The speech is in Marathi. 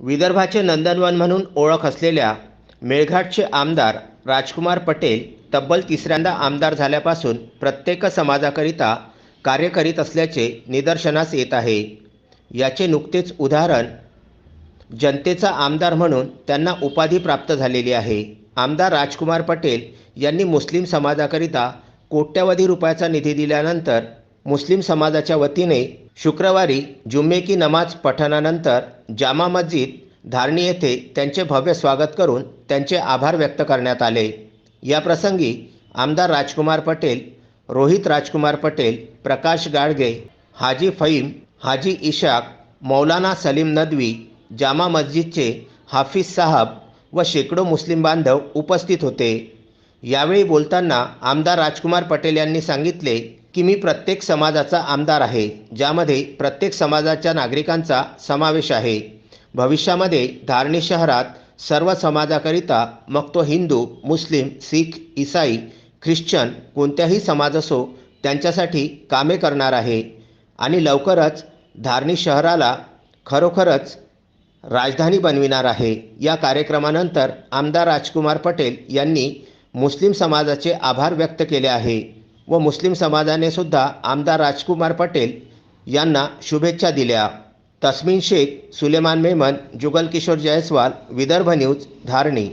विदर्भाचे नंदनवन म्हणून ओळख असलेल्या मेळघाटचे आमदार राजकुमार पटेल तब्बल तिसऱ्यांदा आमदार झाल्यापासून प्रत्येक समाजाकरिता कार्य करीत असल्याचे निदर्शनास येत आहे. याचे नुकतेच उदाहरण जनतेचा आमदार म्हणून त्यांना उपाधी प्राप्त झालेली आहे. आमदार राजकुमार पटेल यांनी मुस्लिम समाजाकरिता कोट्यवधी रुपयाचा निधी दिल्यानंतर मुस्लिम समाजाच्या वतीने शुक्रवारी जुम्मे की नमाज पठणानंतर जामा मस्जिद धारणी येथे त्यांचे भव्य स्वागत करून त्यांचे आभार व्यक्त करण्यात आले. या प्रसंगी आमदार राजकुमार पटेल रोहित राजकुमार पटेल प्रकाश गाडगे हाजी फईम हाजी इशाक मौलाना सलीम नदवी जामा मस्जिदचे हाफिज साहब व शेकडो मुस्लिम बांधव उपस्थित होते. यावेळी बोलताना आमदार राजकुमार पटेल यांनी सांगितले की मी प्रत्येक समाजाचा आमदार आहे ज्यामध्ये प्रत्येक समाजाच्या नागरिकांचा समावेश आहे. भविष्यामध्ये धारणी शहरात सर्व समाजाकरिता मग तो हिंदू मुस्लिम सिख इसाई ख्रिश्चन कोणत्याही समाज असो त्यांच्यासाठी कामे करणार आहे. आणि लवकरच धारणी शहराला खरोखरच राजधानी बनविणार आहे. या कार्यक्रमानंतर आमदार राजकुमार पटेल यांनी मुस्लिम समाजाचे आभार व्यक्त केले आहे. व मुस्लिम समाजाने सुद्धा आमदार राजकुमार पटेल यांना शुभेच्छा दिल्या. तस्मिन शेख सुलेमान मेमन जुगल किशोर जयस्वाल विदर्भ न्यूज धारणी.